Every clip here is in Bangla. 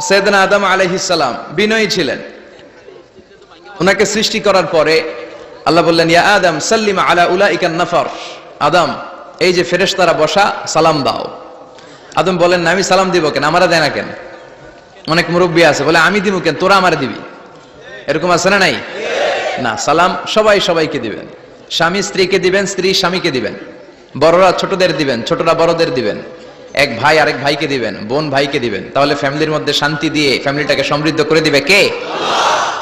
সৈয়দনা আদম আলাইহিসসালাম বিনয়ী ছিলেন। ওনাকে সৃষ্টি করার পরে আল্লাহ বললেন, ইয়া আদম, সাল্লিম আলা উলাইকান নাফর। আদম, এই যে ফেরেশতারা বসা, সালাম দাও। আদম বলেন না আমি সালাম দিব কেন? আমারা দেয় না কেন? অনেক মুরব্বী আছে, বলে, আমি দিব কেন? তোরা আমারে দিবি? এরকম আছে না নাই? না, সালাম সবাই সবাইকে দিবেন। স্বামী স্ত্রীকে দিবেন, স্ত্রী স্বামীকে দিবেন। বড়রা ছোটদের দিবেন, ছোটরা বড়দের দিবেন। এক ভাই আরেক ভাইকে দিবেন, বোন ভাইকে দিবেন। তাহলে ফ্যামিলির মধ্যে শান্তি দিয়ে ফ্যামিলিটাকে সমৃদ্ধ করে দিবে কে?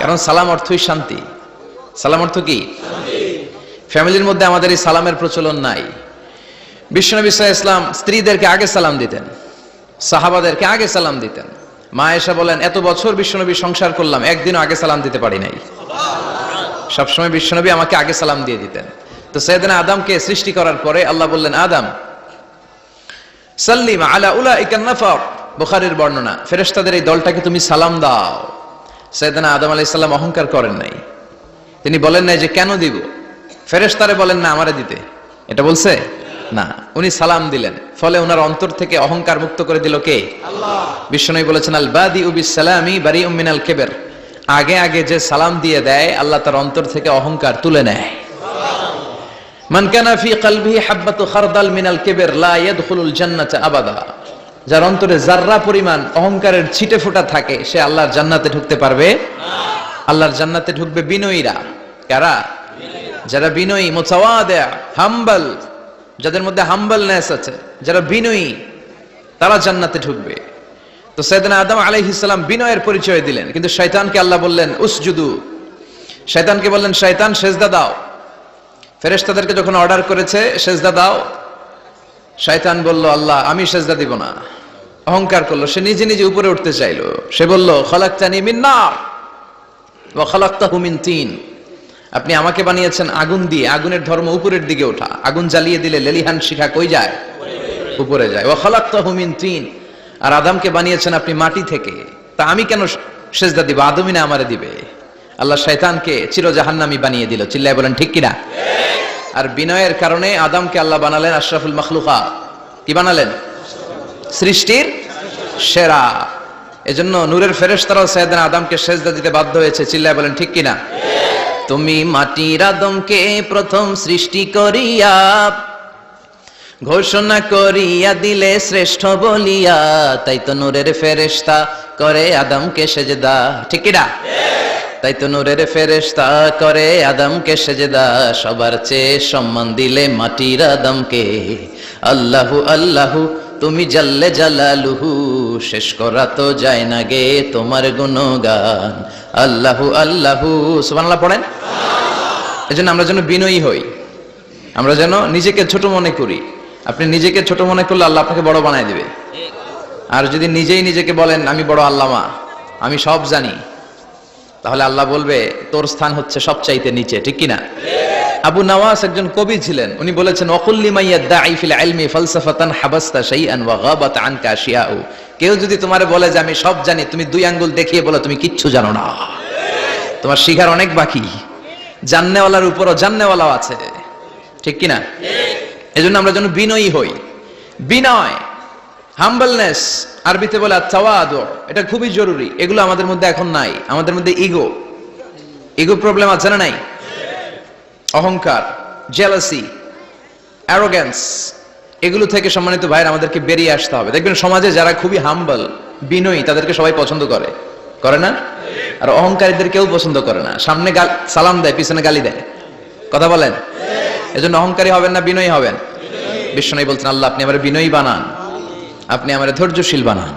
কারণ সালাম অর্থই শান্তি। সালাম অর্থ কি? ফ্যামিলির মধ্যে আমাদের এই সালামের প্রচলন নাই। বিশ্বনবী ইসলাম স্ত্রীদেরকে আগে সালাম দিতেন, সাহাবাদেরকে আগে সালাম দিতেন। মা এসা বলেন, এত বছর বিশ্বনবী সংসার করলাম, একদিনও আগে সালাম দিতে পারি নাই। সবসময় বিশ্বনবী আমাকে আগে সালাম দিয়ে দিতেন। তো সৈয়দনা আদমকে সৃষ্টি করার পরে আল্লাহ বললেন, আদম সাল্লিম আলা উলা ইকান নাফর। বুখারীর বর্ণনা ফেরেশতাদের এই দলটাকে তুমি সালাম দাও। সৈয়দনা আদম আলাইহিস সালাম অহংকার করেন নাই। তিনি বলেন নাই যে কেন দিব? ফেরেশতারে বলেন না আমারে দিতে। এটা বলছে? না উনি সালাম দিলেন। ফলে ওনার অন্তর থেকে অহংকার মুক্ত করে দিল কে? বিশ্বনবী বলেছেন আল বাদি উবিস সালামি বারি উমিনাল কেবের। আগে আগে যে সালাম দিয়ে দেয় আল্লাহ তার অন্তর থেকে অহংকার তুলে নেয়। মান কানা ফি কলবিহি হাব্বাতু খারদাল মিনাল কিবর, লা ইয়াদখুলুল জান্নাতা আবাদা। যার অন্তরে জাররা পরিমাণ অহংকারের ছিটে ফোঁটা থাকে, সে আল্লাহর জান্নাতে ঢুকতে পারবে। আল্লাহর জান্নাতে ঢুকবে বিনয়ীরা। কারা? যারা বিনয়ী মুতাওয়াদা হাম্বল, যাদের মধ্যে হাম্বলনেস আছে, যারা বিনয়ী, তারা জান্নাতে ঢুকবে। তো সৈয়দনা আদম আলাইহিস সালাম বিনয়ের পরিচয় দিলেন, কিন্তু শয়তানকে আল্লাহ বললেন, উসজুদু। শয়তানকে বললেন, শয়তান সেজদা দাও। ফেরেশতাদেরকে যখন অর্ডার করেছে, সেজদা দাও। শয়তান বলল, আল্লাহ, আমি সেজদা দিব না। অহংকার করল। সে নিজে নিজে উপরে উঠতে চাইলো। সে বলল, খলাক্তানি মিন নার ওয়া খলাক্তাহু মিন তিন। আপনি আমাকে বানিয়েছেন আগুন দিয়ে। আগুনের ধর্ম উপরের দিকে ওঠা। আগুন জ্বালিয়ে দিলে লেলিহান শিখা কই যায়? উপরে যায়। ওয়া খলাক্তাহু মিন তিন। আর আদামকে বানিয়েছেন আপনি মাটি থেকে। তা আমি কেন সেজদা দিব? আদমিনা আমারে দিবে। আল্লাহ শয়তানকে চির জাহান্নামি বানিয়ে দিল। চিল্লায় বলেন ঠিক কিনা? আর বিনয়ের কারণে আদমকে আল্লাহ বানালেন আশরাফুল মখলুকা। কি বানালেন? সৃষ্টির সেরা। এজন্য নূরের ফেরেশতারাও সৈয়দনা আদমকে সেজদা দিতে বাধ্য হয়েছে। চিল্লায় বলেন ঠিক কিনা? তুমি মাটির আদমকে প্রথম সৃষ্টি করিয়া ঘোষণা করিয়া দিলে শ্রেষ্ঠ বলিয়া তাই তো নূরের ফেরেশতা করে আদমকে সেজদা। ঠিক কিনা? তাই তো নূরের ফেরেশতা করে আদমকে সেজদা, সবার চেয়ে সম্মান দিলে মাটির আদমকে। আল্লাহু আল্লাহু, তুমি জাল্লে জালালুহু, শেষ করা তো যায় না গে তোমার গুণগান। আল্লাহু আল্লাহু, সুবহানাল্লাহ পড়েন? এজন্য আমরা যেন বিনয়ী হই, আমরা যেন নিজেকে ছোট মনে করি। আপনি নিজেকে ছোট মনে করলে আল্লাহ আপনাকে বড় বানায় দেবে। আর যদি নিজেই নিজেকে বলেন, আমি বড় আল্লামা, আমি সব জানি। তাহলে আল্লাহ বলবে, তোর স্থান হচ্ছে সবচাইতে নিচে ঠিক কিনা? আবু নওয়াস একজন কবি ছিলেন, উনি বলেছেন অকুল্লি মাইয়া ফালসাফাতান কেউ যদি তোমারে বলে যে, আমি সব জানি, তুমি দুই আঙ্গুল দেখিয়ে বলো, তুমি কিচ্ছু জানো না তোমার শিখার অনেক বাকি। জাননেওয়ালার উপরও জাননেওয়ালাও আছে, ঠিক কিনা? এজন্য আমরা যেন বিনয়ী হই। বিনয় হাম্বলনেস আরবিতে বলে তাওয়াদু এটা খুবই জরুরি। এগুলো আমাদের মধ্যে এখন নাই। আমাদের মধ্যে ইগো ইগো প্রবলেম আছে না নাই? অহংকার জেলাসি অ্যারোগ্যান্স এগুলো থেকে সম্মানিত ভাইয়ের, আমাদেরকে বেরিয়ে আসতে হবে। দেখবেন সমাজে যারা খুবই হাম্বল বিনয়ী, তাদেরকে সবাই পছন্দ করে। করে না? আর অহংকারীদের কেউ পছন্দ করে না। সামনে সালাম দেয়, পিছনে গালি দেয়। কথা বলেন? এজন্য অহংকারী হবেন না, বিনয়ী হবেন? বিষ্ণু বলছেন, আল্লাহ, আপনি আমার বিনয়ী বানান। আপনি আমার ধৈর্যশীল বানান।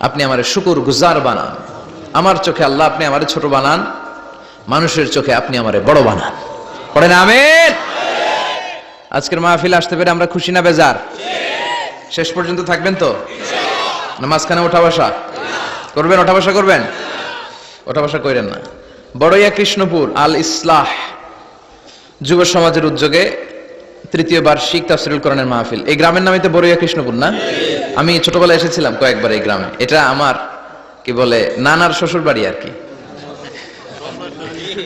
আপনি আমার শুকুর গুজার বানান। আমার চোখে আল্লাহ আপনি আমার ছোট বানান। মানুষের চোখে আপনি আমার বড় বানান। পড়েন আমেন। আজকের মাহফিল আসতে পেরে আমরা খুশি না বেজার? শেষ পর্যন্ত থাকবেন তো? না, মাঝখানে ওঠা বসা? করবেন, ওঠা বসা করবেন? ওঠা বসা করেন না। বড়ইয়া কৃষ্ণপুর আল ইসলাহ যুব সমাজের উদ্যোগে তৃতীয় বার্ষিক তাফসিরুল কোরআনের মাহফিল। এই গ্রামের নামে তো বড়ইয়া কৃষ্ণপুর, না? আমি ছোটবেলায় এসেছিলাম কয়েকবার এই গ্রামে। এটা আমার কি বলে নানার শ্বশুর বাড়ি আর কি।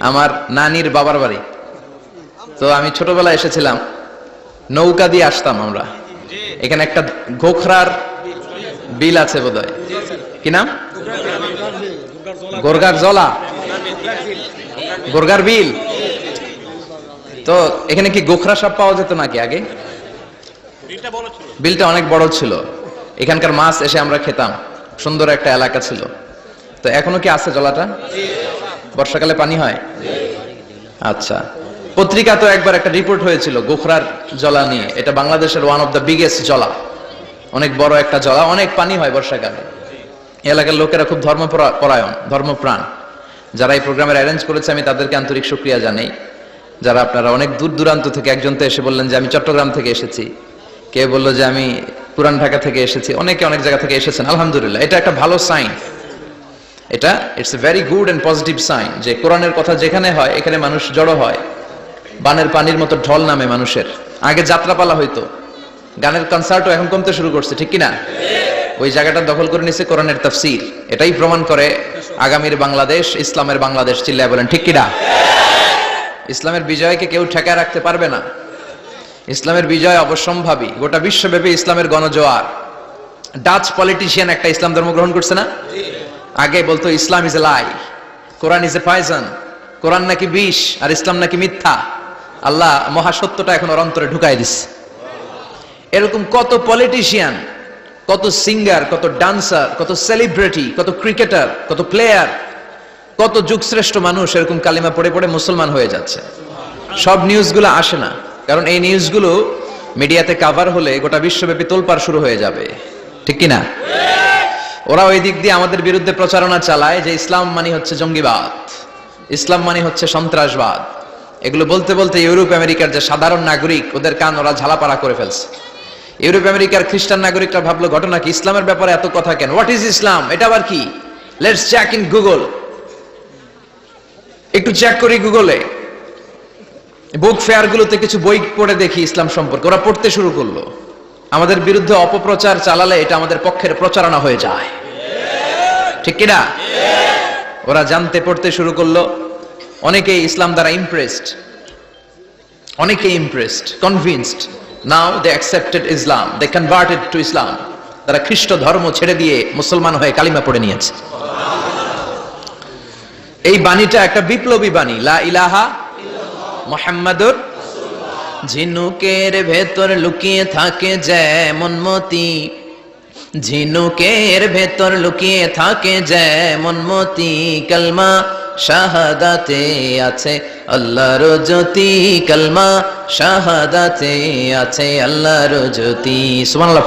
আমার নানির বাবার বাড়ি। তো আমি ছোটবেলায় এসেছিলাম নৌকা দিয়ে আসতাম আমরা। এখানে একটা গোখরার বিল আছে বোধহয়। কি নাম? গোরগার জলা। গোরগার বিল। তো এখানে কি গোখরা সাপ পাওয়া যেত নাকি আগে? বিলটা অনেক বড় ছিল। এখানকার মাছ এসে আমরা খেতাম। সুন্দর একটা এলাকা ছিল। তো এখনও কি আছে জলাটা? বর্ষাকালে পানি হয়? আচ্ছা। পত্রিকা তো একবার একটা রিপোর্ট হয়েছিল গোখরার জলা নিয়ে। এটা বাংলাদেশের ওয়ান অফ দ্য বিগেস্ট জলা। অনেক বড় একটা জলা। অনেক পানি হয় বর্ষাকালে। এলাকার লোকেরা খুব ধর্মপরায়ণ ধর্মপ্রাণ। যারা এই প্রোগ্রামের অ্যারেঞ্জ করেছে, আমি তাদেরকে আন্তরিক শুক্রিয়া জানাই। যারা আপনারা অনেক দূর দূরান্ত থেকে একজন তো এসে বললেন যে, আমি চট্টগ্রাম থেকে এসেছি। কে বলল যে, আমি পুরান ঢাকা থেকে এসেছি। অনেকে অনেক জায়গা থেকে এসেছেন, আলহামদুলিল্লাহ। এটা একটা ভালো সাইন এটা it's a very good and positive sign যে কোরআনের কথা যেখানে হয়, এখানে মানুষ জড়ো হয়। বানের পানির মতো ঢল নামে মানুষের। আগে যাত্রাপালা হইতো। গানের কনসার্টও এখন কমতে শুরু করছে, ঠিক কিনা? ওই জায়গাটা দখল করে নিছে কোরআনের তাফসির। এটাই প্রমাণ করে আগামীর বাংলাদেশ, ইসলামের বাংলাদেশ, চিল্লায় বলেন, ঠিক কিনা? ইসলামের বিজয়কে কেউ ঠেকায় রাখতে পারবে না। ইসলামের বিজয় অবশ্যম্ভাবী। গোটা বিশ্বব্যাপী ইসলামের গণজোয়ার। ডাচ পলিটিশিয়ান একটা ইসলাম ধর্ম গ্রহণ করছে না? আগে বলতো, Islam is a lie Quran is a poison Quran নাকি বিষ, আর ইসলাম নাকি মিথ্যা। আল্লাহ মহাসত্যটা এখন ওর অন্তরে ঢুকাই দিচ্ছে এরকম কত পলিটিশিয়ান, কত সিঙ্গার কত ডান্সার কত সেলিব্রিটি কত ক্রিকেটার কত প্লেয়ার কত যুগশ্রেষ্ঠ মানুষ এরকম কালিমা পড়ে পড়ে মুসলমান হয়ে যাচ্ছে। সব নিউজগুলো আসে না। কারণ এই নিউজগুলো মিডিয়াতে কাভার হলে গোটা বিশ্বব্যাপী তোলপাড় শুরু হয়ে যাবে। ঠিক কি না ওরা ওই দিক দিয়ে আমাদের বিরুদ্ধে প্রচারণা চালায় যে ইসলাম মানে হচ্ছে জঙ্গিবাদ। ইসলাম মানে হচ্ছে সন্ত্রাসবাদ। এগুলো বলতে বলতে ইউরোপ আমেরিকার যে সাধারণ নাগরিক, ওদের কান ওরা ঝালাপাড়া করে ফেলছে। ইউরোপ আমেরিকার খ্রিস্টান নাগরিকরা ভাবলো, ঘটনা কি? ইসলামের ব্যাপারে এত কথা কেন? হোয়াট ইজ ইসলাম এটা আবার কি? লেটস চেক ইন গুগল একটু চেক করি গুগলে বুক ফেয়ার গুলোতে কিছু বই পড়ে দেখি ইসলাম সম্পর্কে। ওরা পড়তে শুরু করল। আমাদের বিরুদ্ধে অপপ্রচার চালালে এটা আমাদের পক্ষের প্রচারণা হয়ে যায়। ঠিক কিনা? ওরা জানতে পড়তে শুরু করল। অনেকেই ইসলাম দ্বারা ইমপ্রেসড অনেকেই impressed convinced now they accepted Islam they converted to Islam তারা খ্রিস্ট ধর্ম ছেড়ে দিয়ে মুসলমান হয়ে কালিমা পড়ে নিয়েছে। এই বাণীটা একটা বিপ্লবী বাণী। লা ইলাহা মোহাম্মদুর ঝিনুকের ভেতর লুকিয়ে থাকে যেমন মতি। ঝিনুকের ভেতর লুকিয়ে থাকে যেমন মতি। কলমা শাহাদাতে আছে আল্লাহর জ্যোতি। কলমা শাহাদাতে আছে আল্লাহর জ্যোতি। সুবহানাল্লাহ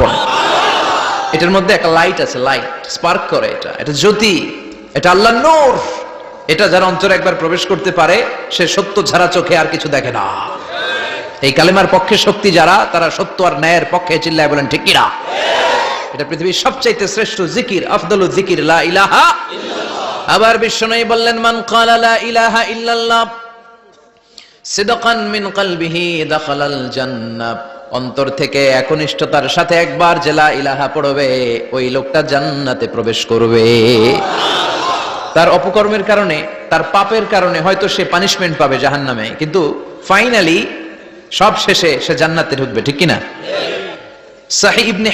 এটার মধ্যে একটা লাইট আছে লাইট স্পার্ক করে এটা। এটা জ্যোতি, এটা আল্লাহর নূর। এটা যারা অন্তরে একবার প্রবেশ করতে পারে, সে সত্য ছাড়া চোখে আর কিছু দেখে না। এই কালেমার পক্ষে শক্তি যারা, তারা সত্য আর ন্যায়ের পক্ষে চিল্লায় বলেন, ঠিক কিনা এটা পৃথিবীর সবচাইতে শ্রেষ্ঠ জিকির, আফদল জিকির, লা ইলাহা আবার বিশ্বনবী বললেন, মান ক্বালা লা ইলাহা ইল্লাল্লাহ, সিদকান মিন কলবিহি দাখালাল জান্নাহ। অন্তর থেকে একনিষ্ঠতার সাথে একবার যে লা ইলাহা পড়বে, ওই লোকটা জান্নাতে প্রবেশ করবে। তার অপকর্মের কারণে, তার পাপের কারণে হয়তো সে পানিশমেন্ট পাবে জাহান্নামে, কিন্তু ফাইনালি সব শেষে সে জান্নাতে ঢুকবে, ঠিক কিনা? সাহি ইবনে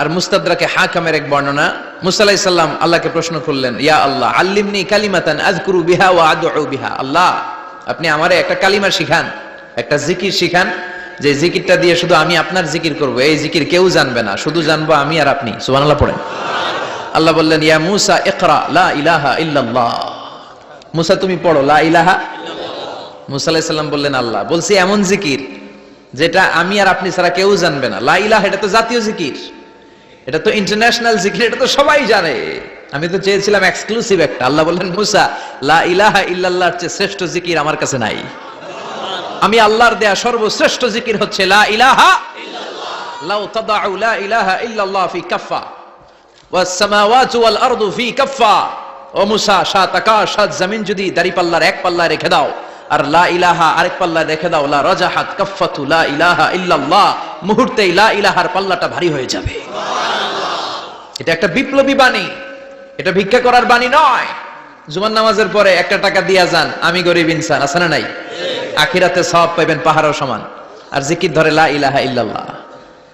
আর মুস্তাদরাকে হাকামের এক বর্ণনা, মুসা আলাইহিস সালাম আল্লাহকে প্রশ্ন করলেন, ইয়া আল্লাহ, আল্লিমনি কালিমাতান আযকুরু বিহা ওয়া আদউ বিহা। আল্লাহ, আপনি আমারে একটা কালিমা শিখান, একটা জিকির শিখান, যে জিকিরটা দিয়ে শুধু আমি আপনার জিকির করব, এই জিকির কেউ জানবে না, শুধু জানব আমি আর আপনি। সুবহানাল্লাহ পড়েন। আল্লাহ বললেন, ইয়া মুসা, ইকরা, লা ইলাহা ইল্লাল্লাহ। মুসা, তুমি পড়ো, লা ইলাহা মুসা আলাইহিস সালাম বললেন, আল্লাহ। বলছি, এমন জিকির যেটা আমি আর আপনি ছাড়া কেউ জানবে না। লা ইলাহা, এটা তো জাতীয় জিকির। এটা তো ইন্টারন্যাশনাল জিকির, এটা তো সবাই জানে। আমি তো চেয়েছিলাম এক্সক্লুসিভ একটা। আল্লাহ বললেন, মুসা, লা ইলাহা ইল্লাল্লাহর চেয়ে শ্রেষ্ঠ জিকির আমার কাছে নাই। আমি আল্লাহর দেয়া সর্বশ্রেষ্ঠ জিকির হচ্ছে, লা ইলাহা ইল্লাল্লাহ। লাউ তাদাউ লা ইলাহা ইল্লাল্লাহ ফি কাফা মুসা জমিন যদি দাড়ি পাল্লার এক রেখে দাও, আর লা ইলাহা আরেক রেখে দাও, লা ইলাহা ইল্লাল্লাহ লা ইলাহার পাল্লাটা ভারী হয়ে যাবে। এটা একটা বিপ্লবী বাণী। এটা ভিক্ষা করার বাণী নয়। জুমার নামাজের পরে একটা টাকা দিয়া যান, আমি গরিব ইনসান, আছে না নাই? আখিরাতে সব পাইবেন পাহাড়ও সমান। আর জিকির ধরে লা ইলাহা ইল্লাল্লাহ।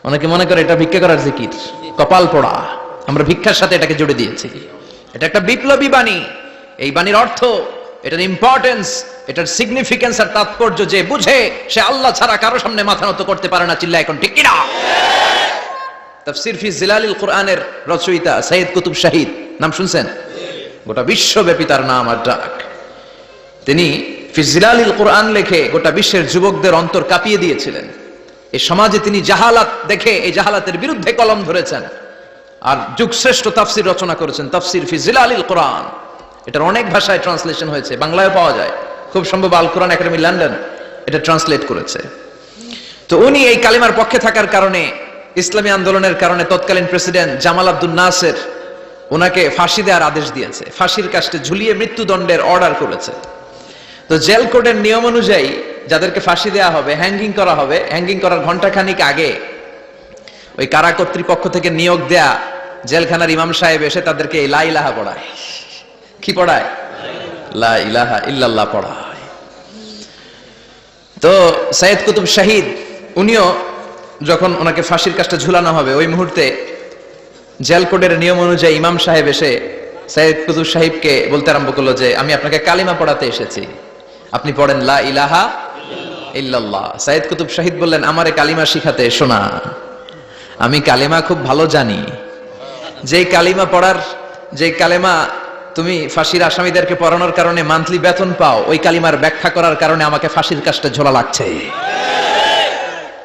অনেকে মনে করে এটা ভিক্ষা করার জিকির। কপাল পোড়া। আমরা ভিক্ষার সাথে এটাকে জুড়ে দিয়েছি। এটা একটা বিপ্লবী বাণী। এই বাণীর অর্থ, এটার ইম্পর্টেন্স এটার সিগনিফিকেন্স আর তাৎপর্য যে বুঝে, সে আল্লাহ ছাড়া কারও সামনে মাথা নত করতে পারে না চিল্লা এখন ঠিক কিনা? তাফসির ফি জিলালিল কোরআনের রচয়িতা সৈয়দ কুতুব শাহিদ। নাম শুনছেন? গোটা বিশ্বব্যাপী তার নাম আর ডাক। তিনি ফি জিলালিল কোরআন লেখে গোটা বিশ্বের যুবকদের অন্তর কাঁপিয়ে দিয়েছিলেন। এই সমাজে তিনি জাহালাত দেখে, এই জাহালাতের বিরুদ্ধে কলম ধরেছেন। আর যুগশ্রেষ্ঠ তাফসির রচনা করেছেন, তাফসির ফি জিলালিল কোরআন। এটার অনেক ভাষায় ট্রান্সলেশন হয়েছে বাংলায় পাওয়া যায়। খুব সম্ভব আল কোরআন একাডেমি লন্ডন এটা ট্রান্সলেট করেছে। তো উনি এই কালিমার পক্ষে থাকার কারণে, ইসলামী আন্দোলনের কারণে তৎকালীন প্রেসিডেন্ট জামাল আব্দুল নাসের ওনাকে ফাঁসি দেওয়ার আদেশ দিয়েছে, ফাঁসির কাস্টে ঝুলিয়ে মৃত্যুদণ্ডের অর্ডার করেছে। তো জেল কোডের নিয়ম অনুযায়ী যাদেরকে ফাঁসি দেওয়া হবে হ্যাঙ্গিং করা হবে হ্যাঙ্গিং করার ঘন্টাখানিক আগে ওই কারা কর্তৃপক্ষ থেকে নিয়োগ দেয়া জেলখানার ইমাম সাহেব এসে তাদেরকে এই লা ইলাহা পড়ায়। কি পড়ায়? লা ইলাহা ইল্লাল্লাহ পড়ায়। তো সাইয়েদ কুতুব শাহিদ, উনিও যখন ওনাকে ফাঁসির কাজটা ঝুলানো হবে, ওই মুহূর্তে জেল কোডের নিয়ম অনুযায়ী ইমাম সাহেব এসে সাইয়েদ কুতুব সাহিবকে বলতে আরম্ভ করল যে, আমি আপনাকে কালিমা পড়াতে এসেছি। আপনি পড়েন লা ইলাহা ইল্লাল্লাহ। সাইয়েদ কুতুব শাহিদ বললেন, আমারে কালিমা শিখাতে এসো না। আমি কালিমা খুব ভালো জানি। যেই কালিমা পড়ার যে কালেমা তুমি ফাঁসির আসামিদেরকে পড়ানোর কারণে মান্থলি বেতন পাও, ওই কালিমার ব্যাখ্যা করার কারণে আমাকে ফাঁসির কাজটা ঝোলা লাগছে।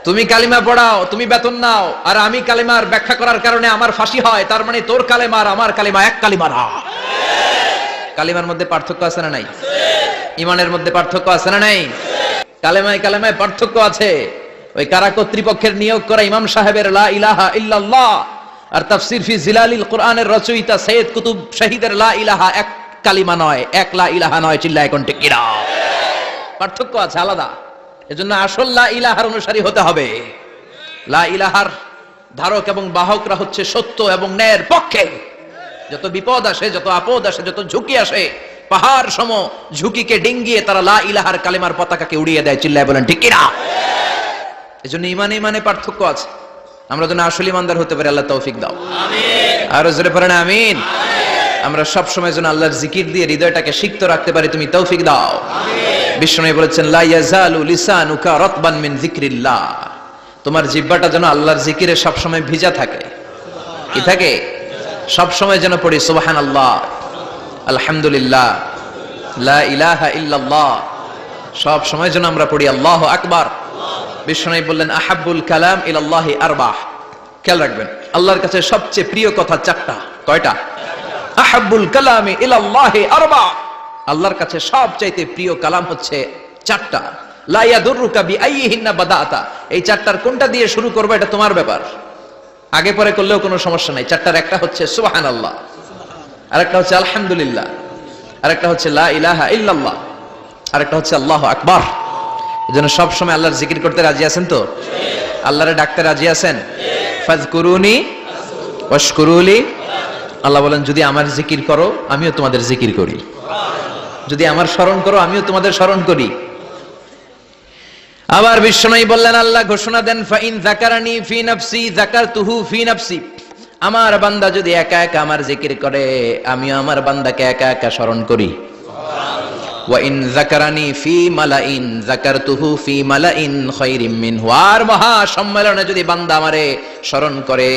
তুমি কালিমা পড়াও, তুমি বেতন নাও, আর আমি কালিমার ব্যাখ্যা করার কারণে আমার ফাঁসি হয়, তার মানে তোর কালেমার আমার কালিমা এক কালিমা না। কালিমার মধ্যে পার্থক্য আছে না নাই? ইমানের মধ্যে পার্থক্য আছে না নাই? কালেমায় কালেমায় পার্থক্য আছে। ওই কারা কর্তৃপক্ষের নিয়োগ করা ইমাম সাহেবের লা ইলাহা ইল্লাল্লাহ, আর তাফসির ফি জিলালিল কোরআনের রচয়িতা সৈয়দ কুতুব শহীদের লা ইলাহা এক কালিমা নয়, এক লা ইলাহা নয় চিল্লা এখন কিনা পার্থক্য আছে আলাদা। এজন্য আসল লা ইলাহার অনুসারী হতে হবে। লা ইলাহার ধারক এবং বাহকরা হচ্ছে সত্য এবং ন্যায়ের পক্ষে। যত বিপদ আসে, যত আপদ আসে, যত ঝুঁকি আসে, পাহাড় সম ঝুঁকিকে ডিঙ্গিয়ে তারা লা ইলাহার কালিমার পতাকাকে উড়িয়ে দেয়, চিল্লায় বলেন ঠিক কিনা এজন্য ইমানে ইমানে পার্থক্য আছে। আমরা যেন আসল ইমানদার হতে পারি, আল্লাহ তৌফিক দাও। আরও জোরে পড়েন, আমিন। আমরা সব সময় যেন আল্লাহর জিকির দিয়ে হৃদয়টাকে সিক্ত রাখতে পারি, তুমি তৌফিক দাও। বিষ্ণু বলেছেন, লা মিন তোমার জিহ্বাটা যেন আল্লাহর জিকিরে সব সময় ভিজা থাকে। কি থাকে? সব সময় যেন পড়ি, সুবহানাল্লাহ, আলহামদুলিল্লাহ, লা ইলাহা ইল্লাল্লাহ। সব সময় যেন আমরা পড়ি, আল্লাহ আকবার। বিষ্ণু বললেন, আহাব্বুল কালাম ইলাল্লাহি আরবাহ। খেয়াল রাখবেন, আল্লাহর কাছে সবচেয়ে প্রিয় কথা চারটা, কয়টা? আহাবুল কালামি ইলাল্লাহি আরবা আল্লাহর কাছে সবচাইতে প্রিয় কালাম হচ্ছে চারটা। লা ইয়াদুররুকা বিআইয়িহিন্না বাদাতা। এই চারটার কোনটা দিয়ে শুরু করবে এটা তোমার ব্যাপার। আগে পরে করলেও কোনো সমস্যা নাই। চারটার একটা হচ্ছে সুবহানাল্লাহ, আরেকটা হচ্ছে আলহামদুলিল্লাহ, আরেকটা হচ্ছে লা ইলাহা ইল্লাল্লাহ, আরেকটা হচ্ছে আল্লাহ আকবার। এজন্য সব সময় আল্লাহর জিকির করতে রাজি আছেন তো? আল্লাহরে ডাকতে রাজি আছেন? ফাজকুরুনি ওয়াশকুরুলি। আল্লাহ বলেন, যদি আমার জিকির করো, আমিও তোমাদের জিকির করি। যদি আমার স্মরণ করো, আমিও তোমাদের স্মরণ করি। আবার বিশ্বনয়ী বললেন, আল্লাহ ঘোষণা দেন, ফাইন যাকারানি ফি নাফসি, যাকারতুহু ফি নাফসি। আমার বান্দা যদি একা একা আমার জিকির করে, আমিও আমার বান্দাকে একা একা স্মরণ করি। ওয়াইন যাকারানি ফি মালাইন যাকারতুহু ফি মালাইন খায়রিম মিনহু আর মহা সম্মেলনে যদি বান্দা আমারে স্মরণ করে,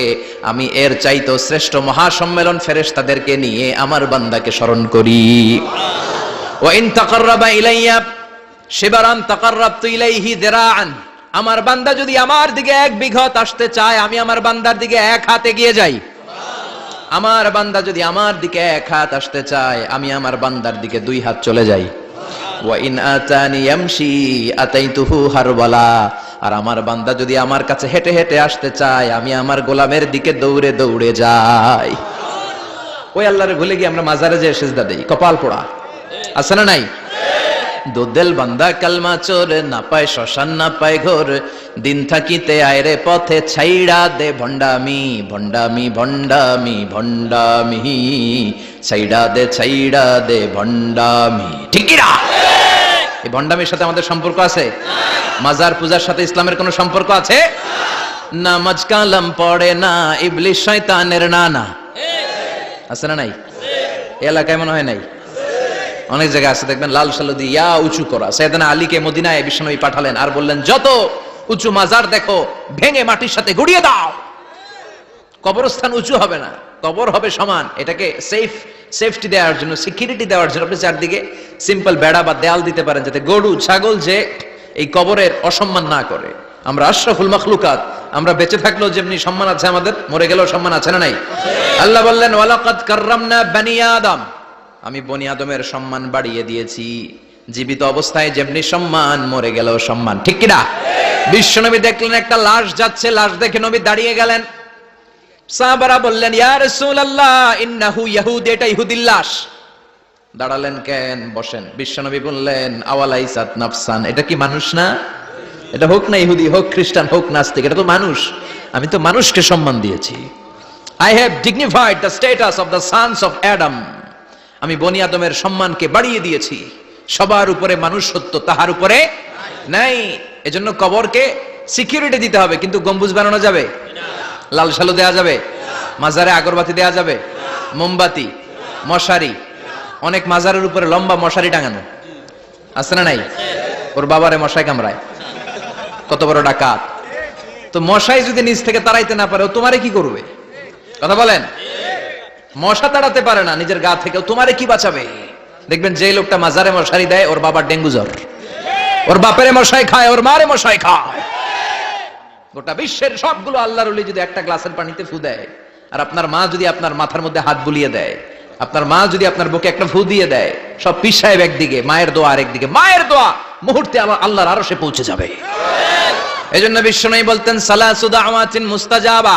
আমি এর চাইতো শ্রেষ্ঠ মহা সম্মেলন ফেরেশতাদেরকে নিয়ে আমার বান্দাকে স্মরণ করি। ওয়াইন তাকাররাবা ইলাইয়া শিবারান তাকাররাবতু ইলাইহি দিরাআন আমার বান্দা যদি আমার দিকে এক বিঘত আসতে চায়, আমি আমার বান্দার দিকে এক হাতে এগিয়ে যাই। আমার বান্দা যদি আমার দিকে এক হাত আসতে চায়, আমি আমার বান্দার দিকে দুই হাত চলে যাই। ওয়া ইন আতানি ইয়ামশি আতাইতুহু হারবালা। আর আমার বান্দা যদি আমার কাছে হেঁটে হেঁটে আসতে চায়, আমি আমার গোলামের দিকে দৌড়ে দৌড়ে যাই। ওই আল্লাহরে ভুলে গিয়ে আমরা মাজারে যে সেজদা দেই। কপাল পোড়া। আছে না নাই? দোদেল বান্দা কালমা চোর, না পায় শ্মশান, না পায় ঘোর। দিন থাকিতে আয়রে পথে ছাইড়া দে ভণ্ডামি ভণ্ডামি ভণ্ডামি ভণ্ডামি। ছাইড়া দে ছাইড়া দে ভণ্ডামি। ঠিকিরা এই ভণ্ডামির সাথে আমাদের সম্পর্ক আছে? মাজার পূজার সাথে ইসলামের কোনো সম্পর্ক আছে? নামাজ কালাম পড়ে না ইবলিশ শয়তানের নানা। আছে না নাই? এলাকায় মনে হয় নাই? অনেক জায়গায় আছে, দেখবেন লাল সালু দিয়ে, ইয়া, উঁচু করা। সৈয়দনা আলীকে মদিনায় বিষ্ণবী পাঠালেন আর বললেন, যত উঁচু মাজার দেখো, ভেঙে মাটির সাথে গুড়িয়ে দাও। কবরস্থান উঁচু হবে না, কবর হবে সমান। এটাকে সেফ সেফটি দেওয়ার জন্য সিকিউরিটি দেওয়ার জন্য আপনি চারদিকে সিম্পল বেড়া বা দেয়াল দিতে পারেন, যাতে গরু, ছাগল, যে এই কবরের অসম্মান না করে। আমরা আশরাফুল মখলুকাত, আমরা বেঁচে থাকলেও যেমনি সম্মান আছে আমাদের, মরে গেলেও সম্মান আছে না নাই? আল্লাহ বললেন, ওয়ালাকাদ কাররামনা বানি আদম। আমি বনি আদমের সম্মান বাড়িয়ে দিয়েছি। জীবিত অবস্থায় যেমনি সম্মান, মরে গেল সম্মান। ঠিক কিনা? বিশ্বনবী দেখলেন একটা লাশ যাচ্ছে, লাশ দেখে নবী দাঁড়িয়ে গেলেন। সাহাবারা বললেন, ইয়া রাসূলুল্লাহ, ইন্নাহু ইয়াহুদ, এটা ইহুদির লাশ। দাঁড়ালেন কেন? বসেন। বিশ্বনবী বললেন, আওয়ালাইসাত নাফসান। এটা কি মানুষ না? এটা হোক না ইহুদি, হোক খ্রিস্টান, হোক নাস্তিক, এটা তো মানুষ। আমি তো মানুষকে সম্মান দিয়েছি। I have dignified the status of the sons of Adam আমি বনি আদমের সম্মানকে বাড়িয়ে দিয়েছি। সবার উপরে মানুষ সত্য তাহার উপরে নাই। এজন্য কবরকে সিকিউরিটি দিতে হবে, কিন্তু গম্বুজ বানানো যাবে? লাল সালু দেয়া যাবে? মাজারে আগরবাতি দেয়া যাবে? মোমবাতি, মশারি, অনেক মাজারের উপরে লম্বা মশারি টাঙানো। আছে না নাই? ওর বাবারে মশাই কামড়ায়। কত বড় ডাকাত। তো মশাই যদি নিচ থেকে তাড়াইতে না পারে তোমারে কি করবে? কথা বলেন? মশা তাড়াতে পারে না নিজের গা থেকে। তোমারে কি বাঁচাবে? দেখবেন যে লোকটা মাজারে মশারি দেয় ওর বাবার ডেঙ্গু জ্বর। ওর বাপেরে মশাই খায় ওর মারে মশাই খায়। গোটা বিশ্বের সবগুলো আল্লাহর ওলি যদি একটা গ্লাসের পানিতে ফু দেয় আর আপনার মা যদি আপনার মাথার মধ্যে হাত বুলিয়ে দেয় আপনার মা যদি আপনার বুকে একটা ফু দিয়ে দেয় সব পিস সাহেব একদিকে মায়ের দোয়া আরেকদিকে মায়ের দোয়া মুহূর্তে আবার আল্লাহর আরও সে পৌঁছে যাবে। এই জন্য বিশ্বনবী বলতেন সালাসুদা আমাতিন মুস্তাজাবা।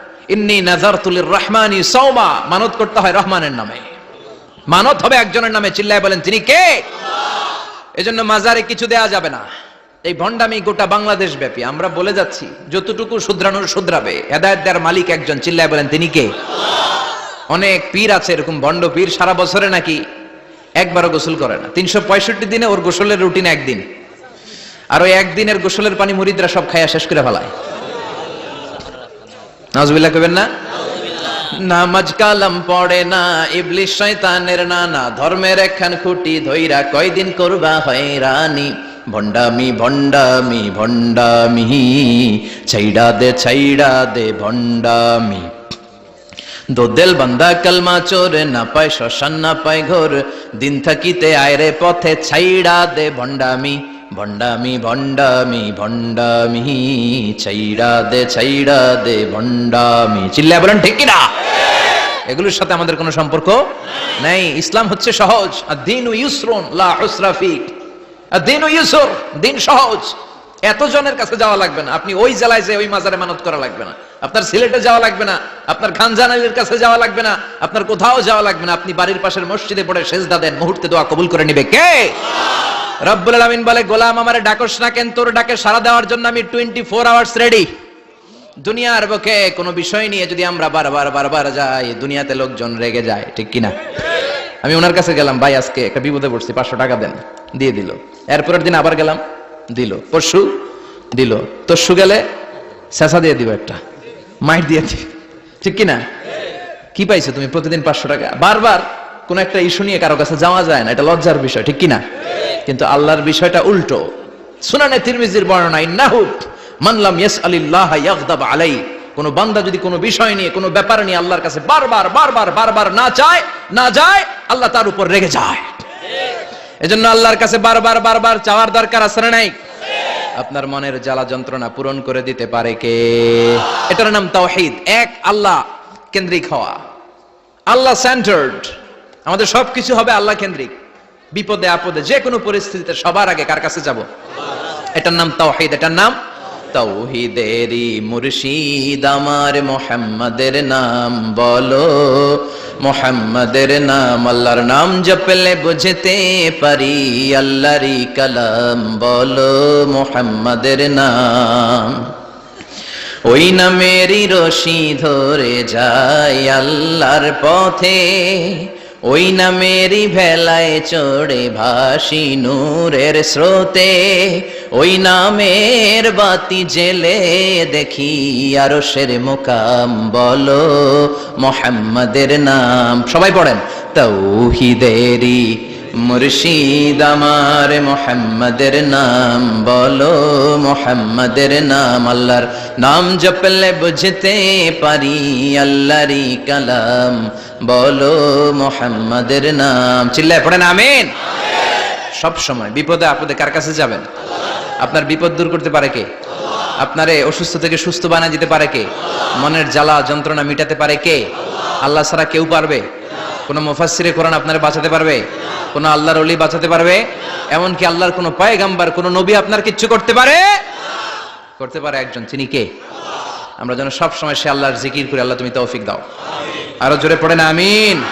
ইন্নি নাজারতুলির রহমানি সৌমা মানত করতে হয় রহমানের নামে। মানত হবে একজনের নামে। চিল্লায় বলেন, তিনি কে? এজন্য মাজারে কিছু দেয়া যাবে না। এই ভণ্ডামি গোটা বাংলাদেশ ব্যাপী। আমরা বলে যাচ্ছি, যতটুকু শুধরানোর শুধরাবে, হেদায়ত মালিক একজন। চিল্লায় বলেন, তিনি কে? অনেক পীর আছে, এরকম ভণ্ড পীর, সারা বছরে নাকি একবারও গোসল করে না। তিনশো পঁয়ষট্টি দিনে ওর গোসলের রুটিন একদিন। আর ওই একদিনের গোসলের পানি মুরিদরা সব খাইয়া শেষ করে ফেলায়। নাজবিল্লাহ কবেন না? নামাজ কালাম পড়ে না ইবলিশ শয়তানের নানা ধর্মের একখান খুঁটি ধইরা কয়দিন করবা হয়রানি? ভণ্ডামি ভণ্ডামি ভণ্ডামি, ছাইড়া দে ছাইড়া দে, ভণ্ডামি। দোদেল বান্দা কালমা চোর, না পায় শ্মশান, না পায় ঘোর। দিন থাকিতে আয়রে পথে ছাইড়া দে, ভণ্ডামি। ভণ্ডামি ভণ্ডামি ভণ্ডামি ছাইড়া দে ছাইড়া দে ভণ্ডামি। চিল্লায় বলেন ঠিক কিনা? এগুলোর সাথে আমাদের কোনো সম্পর্ক নেই। ইসলাম হচ্ছে সহজ। আর দিন ইউসরুন, লা হুসরাফি আর দিন ইউসর, দিন সহজ। এত জনের কাছে যাওয়া লাগবে না। আপনি ওই জেলায় যে ওই মাজারে মানত করা লাগবে না। আপনার সিলেটে যাওয়া লাগবে না। আপনার খানজানালির কাছে যাওয়া লাগবে না। আপনার কোথাও যাওয়া লাগবে না। আপনি বাড়ির পাশের মসজিদে পড়ে সেজদা দেন। মুহূর্তে দোয়া কবুল করে নিবে। কে? রব্বুল আলামিন বলে, গোলাম আমারে ডাকস না কেন, তোর ডাকে সারা দেওয়ার জন্য আমি টোয়েন্টি ফোর আওয়ার্স রেডি দুনিয়ার বুকে কোনো বিষয় নিয়ে যদি আমরা বারবার বারবার যাই, দুনিয়াতে লোকজন রেগে যায়, ঠিক কিনা? আমি ওনার কাছে গেলাম, ভাই, আজকে একটা বিপদে পড়ছি, পাঁচশো টাকা দেন। দিয়ে দিল। এরপরের দিন আবার গেলাম, দিল। পরশু দিল। তরশু গেলে শেষা দিয়ে দিব একটা। মাইট দিয়ে দিই ঠিক কিনা? কি পাইছো তুমি প্রতিদিন পাঁচশো টাকা? বারবার কোন একটা ইস্যু নিয়ে কারও কাছে যাওয়া যায় না, এটা লজ্জার বিষয়, ঠিক কিনা? কিন্তু আল্লাহর বিষয়টা উল্টো। সুনানে তিরমিজির বর্ণনা ইন্নাহু মানলাম ইয়াস আলিল্লাহ ইয়াগদাব আলাই কোন বান্দা যদি কোনো বিষয় নিয়ে, কোনো ব্যাপার নিয়ে আল্লাহর কাছে বারবার বারবার বারবার না চায়, না যায়, আল্লাহ তার উপর রেগে যায়। এজন্য আল্লাহর কাছে বারবার বারবার চাওয়ার দরকার আছে নাই? আপনার মনের জ্বালা যন্ত্রণা পূরণ করে দিতে পারে কে? এটার নাম তাওহীদ। এক, আল্লাহ কেন্দ্রিক হওয়া। আল্লাহ সেন্টার্ড আমাদের সবকিছু হবে আল্লাহ কেন্দ্রিক। বিপদে আপদে যে কোনো পরিস্থিতিতে সবার আগে কার কাছে যাব? এটার নাম তাওহীদ, এটার নাম তৌহিদেরি মুর্শিদ। আমার মোহাম্মদের নাম বলো, মোহাম্মদের নাম আল্লাহর নাম জপলে বুঝতে পারি, আল্লাহরই কালাম বলো, মোহাম্মদের নাম। ওই নামেরই রশি ধরে যায় আল্লাহর পথে। ওই নামেরই ভেলায় চড়ে ভাসি নূরের স্রোতে। ওই নামের বাতি জেলে দেখি আরও সের মোকাম বলো, মোহাম্মদের নাম। সবাই পড়েন তৌহিদেরি মুর্শিদ আমার মোহাম্মদের নাম, বলো মোহাম্মদের নাম, আল্লাহর নাম জপলে বুঝতে পারি আল্লাহরই কালাম, বলো মোহাম্মদের নাম। চিল্লায় পড়েন, আমিন। সব সময় বিপদে আপদে কার কাছে যাবেন? আপনার বিপদ দূর করতে পারে কে? আপনারে অসুস্থ থেকে সুস্থ বানিয়ে দিতে পারে কে? মনের জ্বালা যন্ত্রণা মিটাতে পারে কে? আল্লাহ ছাড়া কেউ পারবে? কোন মুফাসিরে কোরআন আপনার বাঁচাতে পারবে? কোন আল্লাহর অলি বাঁচাতে পারবে? এমনকি আল্লাহর কোন পায়গাম্বার, কোন নবী আপনার কিচ্ছু করতে পারে? করতে পারে একজন। তিনি কে? আমরা যেন সবসময় সে আল্লাহর জিকির করে আল্লাহ তুমি তৌফিক দাও। আরও জোরে পড়ে না, আমিন।